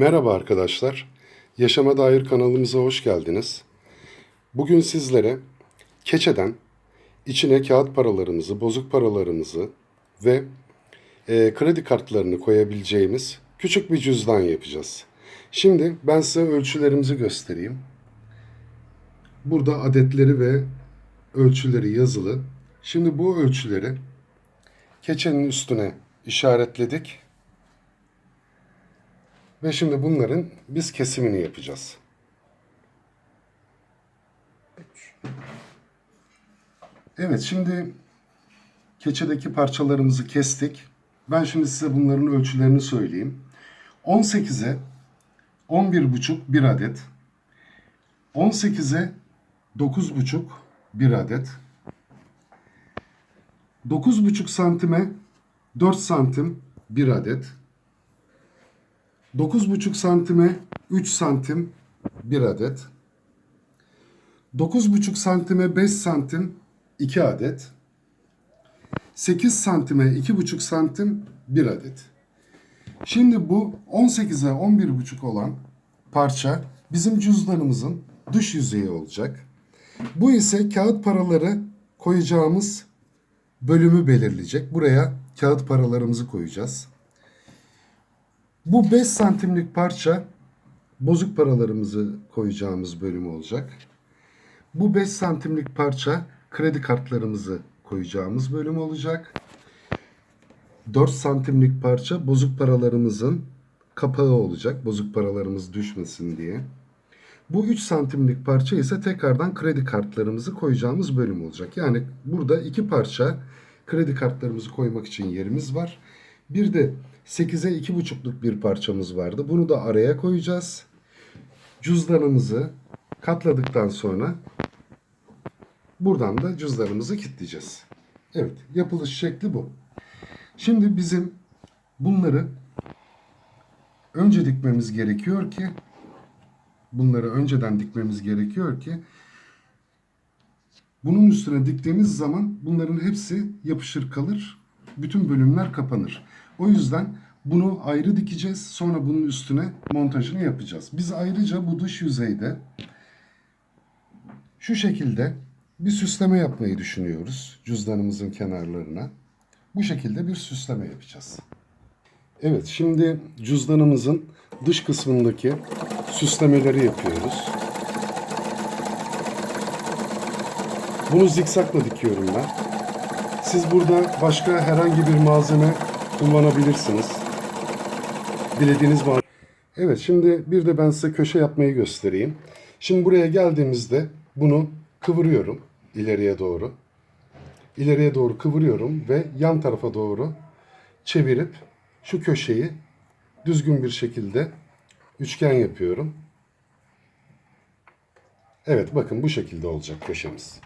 Merhaba arkadaşlar. Yaşama Dair kanalımıza hoş geldiniz. Bugün sizlere keçeden içine kağıt paralarımızı, bozuk paralarımızı ve e, kredi kartlarını koyabileceğimiz küçük bir cüzdan yapacağız. Şimdi ben size ölçülerimizi göstereyim. Burada adetleri ve ölçüleri yazılı. Şimdi bu ölçüleri keçenin üstüne işaretledik. Ve şimdi bunların biz kesimini yapacağız. Evet şimdi keçedeki parçalarımızı kestik. Ben şimdi size bunların ölçülerini söyleyeyim. 18'e 11,5 bir adet. 18'e 9,5 bir adet. 9,5 santime 4 santim bir adet. 9,5 santime 3 santim bir adet. 9,5 santime 5 santim 2 adet. 8 santime 2,5 santim 1 adet. Şimdi bu 18'e 11,5 olan parça bizim cüzdanımızın dış yüzeyi olacak. Bu ise kağıt paraları koyacağımız bölümü belirleyecek. Buraya kağıt paralarımızı koyacağız. Bu 5 santimlik parça bozuk paralarımızı koyacağımız bölüm olacak. Bu 5 santimlik parça kredi kartlarımızı koyacağımız bölüm olacak. 4 santimlik parça bozuk paralarımızın kapağı olacak. Bozuk paralarımız düşmesin diye. Bu 3 santimlik parça ise tekrardan kredi kartlarımızı koyacağımız bölüm olacak. Yani burada iki parça kredi kartlarımızı koymak için yerimiz var. Bir de 8'e 2,5'luk bir parçamız vardı. Bunu da araya koyacağız. Cüzdanımızı katladıktan sonra buradan da cüzdanımızı kilitleyeceğiz. Evet, yapılış şekli bu. Şimdi bizim bunları önce dikmemiz gerekiyor ki bunları önceden dikmemiz gerekiyor ki bunun üstüne diktiğimiz zaman bunların hepsi yapışır kalır. Bütün bölümler kapanır. O yüzden bunu ayrı dikeceğiz. Sonra bunun üstüne montajını yapacağız. Biz ayrıca bu dış yüzeyde şu şekilde bir süsleme yapmayı düşünüyoruz cüzdanımızın kenarlarına. Bu şekilde bir süsleme yapacağız. Evet, şimdi cüzdanımızın dış kısmındaki süslemeleri yapıyoruz. Bunu zikzakla dikiyorum ben. Siz burada başka herhangi bir malzeme kullanabilirsiniz. Dilediğiniz malzeme. Evet, şimdi bir de ben size köşe yapmayı göstereyim. Şimdi buraya geldiğimizde bunu kıvırıyorum ileriye doğru. İleriye doğru kıvırıyorum ve yan tarafa doğru çevirip şu köşeyi düzgün bir şekilde üçgen yapıyorum. Evet bakın bu şekilde olacak köşemiz.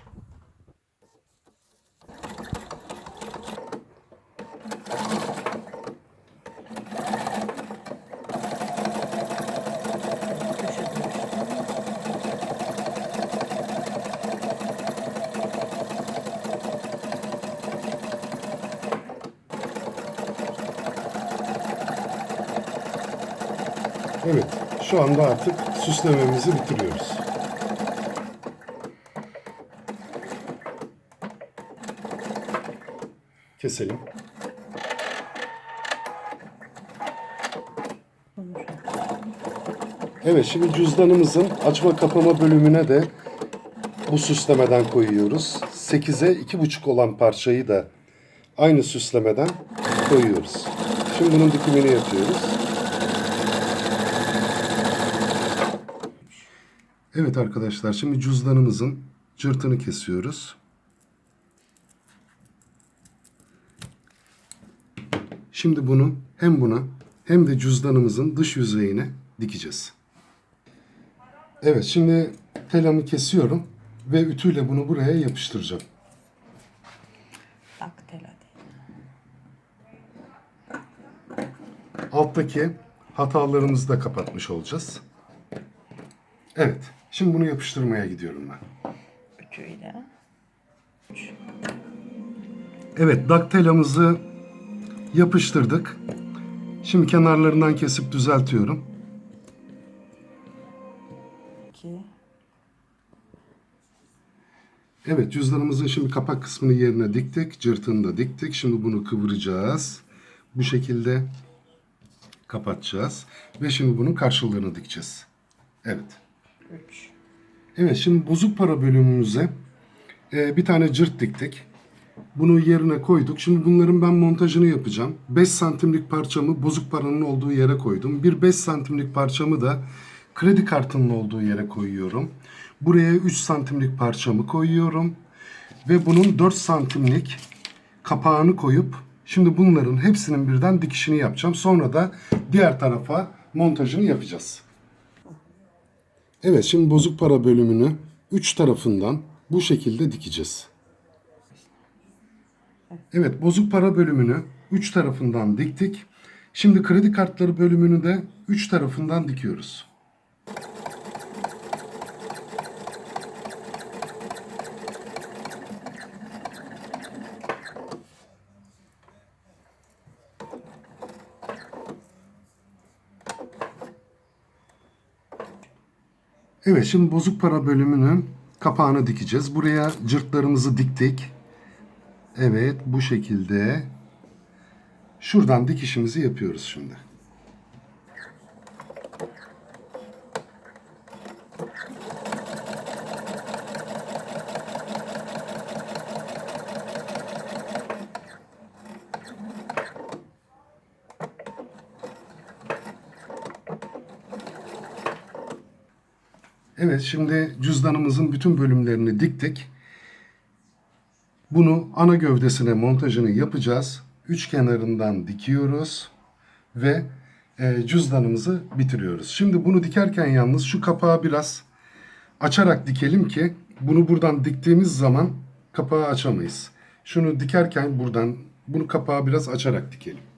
Evet şu anda artık süslememizi bitiriyoruz. Keselim. Evet şimdi cüzdanımızın açma kapama bölümüne de bu süslemeden koyuyoruz. 8'e 2,5 olan parçayı da aynı süslemeden koyuyoruz. Şimdi bunun dikimini yapıyoruz. Evet arkadaşlar şimdi cüzdanımızın cırtını kesiyoruz. Şimdi bunu hem buna hem de cüzdanımızın dış yüzeyine dikeceğiz. Evet şimdi telamı kesiyorum ve ütüyle bunu buraya yapıştıracağım. Daktela Alttaki hatalarımızı da kapatmış olacağız. Evet şimdi bunu yapıştırmaya gidiyorum ben. Üçüyle. Evet daktelamızı yapıştırdık. Şimdi kenarlarından kesip düzeltiyorum. 2 Evet cüzdanımızın şimdi kapak kısmını yerine diktik. Cırtını da diktik. Şimdi bunu kıvıracağız. Bu şekilde kapatacağız. Ve şimdi bunun karşılığını dikeceğiz. Evet. 3 Evet şimdi bozuk para bölümümüze e, bir tane cırt diktik. Bunu yerine koyduk. Şimdi bunların ben montajını yapacağım. 5 santimlik parçamı bozuk paranın olduğu yere koydum. Bir 5 santimlik parçamı da kredi kartının olduğu yere koyuyorum. Buraya 3 santimlik parçamı koyuyorum. Ve bunun 4 santimlik kapağını koyup şimdi bunların hepsinin birden dikişini yapacağım. Sonra da diğer tarafa montajını yapacağız. Evet şimdi bozuk para bölümünü 3 tarafından bu şekilde dikeceğiz. Evet bozuk para bölümünü 3 tarafından diktik. Şimdi kredi kartları bölümünü de 3 tarafından dikiyoruz. Evet şimdi bozuk para bölümünün kapağını dikeceğiz. Buraya cırtlarımızı diktik. Evet bu şekilde. Şuradan dikişimizi yapıyoruz şimdi. Evet şimdi cüzdanımızın bütün bölümlerini diktik. Bunu ana gövdesine montajını yapacağız. Üç kenarından dikiyoruz ve e, cüzdanımızı bitiriyoruz. Şimdi bunu dikerken yalnız şu kapağı biraz açarak dikelim ki bunu buradan diktiğimiz zaman kapağı açamayız. Şunu dikerken buradan bunu kapağı biraz açarak dikelim.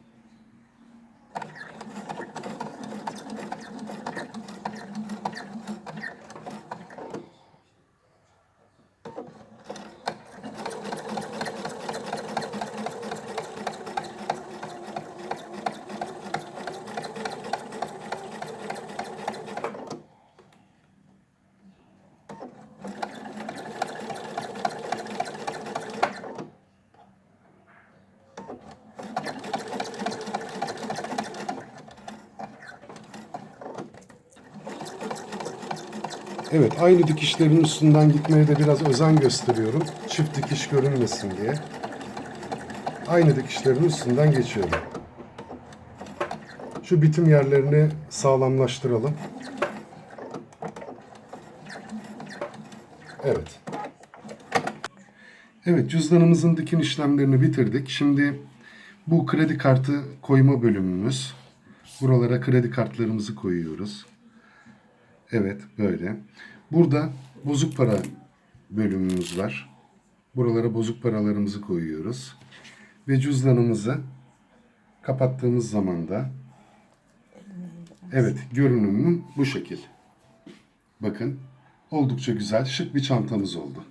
Evet aynı dikişlerin üstünden gitmeye de biraz özen gösteriyorum. Çift dikiş görünmesin diye. Aynı dikişlerin üstünden geçiyorum. Şu bitim yerlerini sağlamlaştıralım. Evet. Evet cüzdanımızın dikim işlemlerini bitirdik. Şimdi bu kredi kartı koyma bölümümüz. Buralara kredi kartlarımızı koyuyoruz. Evet böyle. Burada bozuk para bölümümüz var. Buralara bozuk paralarımızı koyuyoruz. Ve cüzdanımızı kapattığımız zaman da evet görünümü bu şekil. Bakın oldukça güzel şık bir çantamız oldu.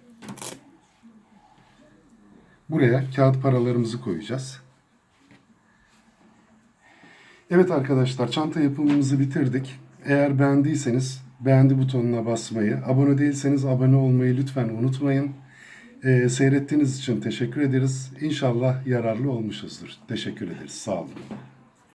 Buraya kağıt paralarımızı koyacağız. Evet arkadaşlar çanta yapımımızı bitirdik. Eğer beğendiyseniz beğendi butonuna basmayı, abone değilseniz abone olmayı lütfen unutmayın. Ee, seyrettiğiniz için teşekkür ederiz. İnşallah yararlı olmuşuzdur. Teşekkür ederiz. Sağ olun.